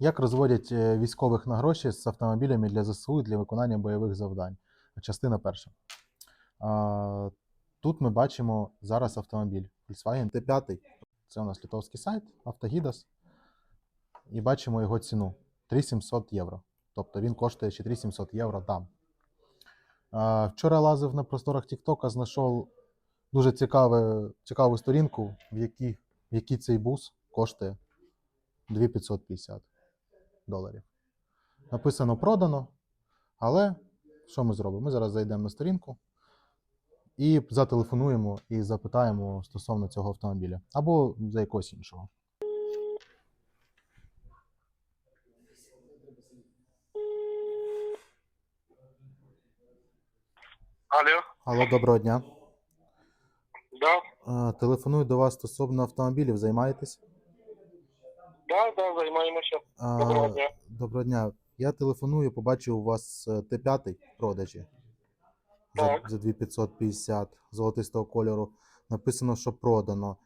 Як розводять е, військових на гроші з автомобілями для ЗСУ для виконання бойових завдань? Частина перша. Тут ми бачимо зараз автомобіль Volkswagen T5. Це у нас литовський сайт Автогідас. І бачимо його ціну 3700 євро. Тобто він коштує ще 3700 євро там. Вчора лазив на просторах TikTok, знайшов дуже цікаве, цікаву сторінку, в якій, в якій цей бус коштує 2550 доларів. Написано продано, але що ми зробимо? Ми зараз зайдемо на сторінку і зателефонуємо і запитаємо стосовно цього автомобіля або за якогось іншого. Алло, Алло, доброго дня. да, Е, Телефоную до вас стосовно автомобілів. Займаєтесь? Да, да, займаємося. Доброго дня. Доброго дня. Я телефоную, побачив у вас е, Т5 в продажі за, Так. за 2550 золотистого кольору. Написано, що продано.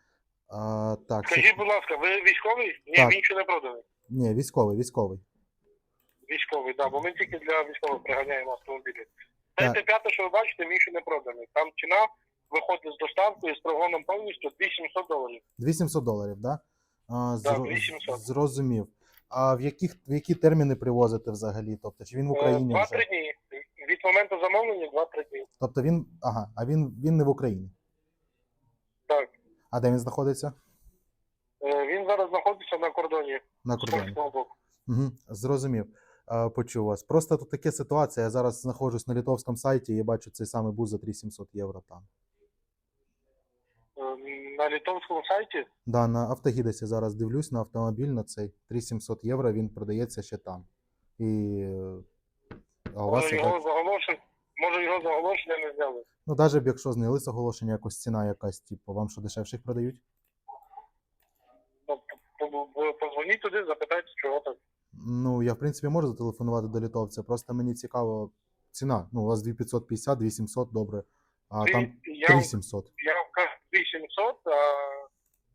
А, так, що- Скажіть, будь ласка, ви військовий? Ні, Так. він нічого не проданий. Ні, військовий, військовий. Військовий, да, бо ми тільки для військових приганяємо автомобілі. Так. Це п'яте, що ви бачите, він ще не проданий. Там ціна виходить з доставкою з прогоном повністю 2700 доларів. 2700 доларів, да? А, Так, зро- 800. Зрозумів. А в, яких, в які терміни привозите взагалі? Тобто, чи він в Україні Е, вже? Два-три дні. Від моменту замовлення два-три дні. Тобто він. Ага, а він, він не в Україні. Так. А де він знаходиться? Е, Він зараз знаходиться на кордоні На кордоні. польського боку. Угу, зрозумів. Почув вас. Просто тут така ситуація. Я зараз знаходжусь на литовському сайті і бачу цей самий бус за 3700 євро там. Ем, на літовському сайті? Да, на автогідесі зараз дивлюсь на автомобіль на цей 3700 євро він продається ще там. І е, а у вас може, його так... заголошення, може його заголошення не зняли. Ну, навіть якщо зняли з оголошення, якось ціна якась, типу, вам що дешевших продають? Тобто, позвоніть туди, запитайте, чого так. Ну, я в принципі можу зателефонувати до літовця, просто мені цікаво ціна. Ну, у вас 2550, 2700, добре. А Ти, там 3700. Я 500,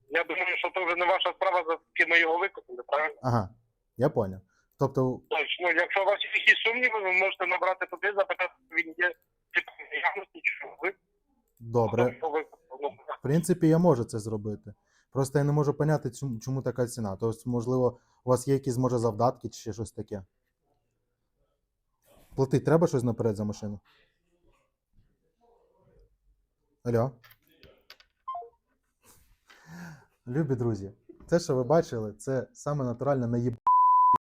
я думаю, що це вже не ваша справа, за скільки ми його викупили, правильно? Ага, я поняв. Тобто... Точно, якщо у вас є якісь сумніви, ви можете набрати туди, запитати, він є наявності, чи ви. Добре. Ну, ну, в принципі, я можу це зробити. Просто я не можу зрозуміти, чому, чому така ціна. Тобто, можливо, у вас є якісь може завдатки чи щось таке. Платити треба щось наперед за машину? Алло? Любі друзі, те, що ви бачили, це саме натуральне наїб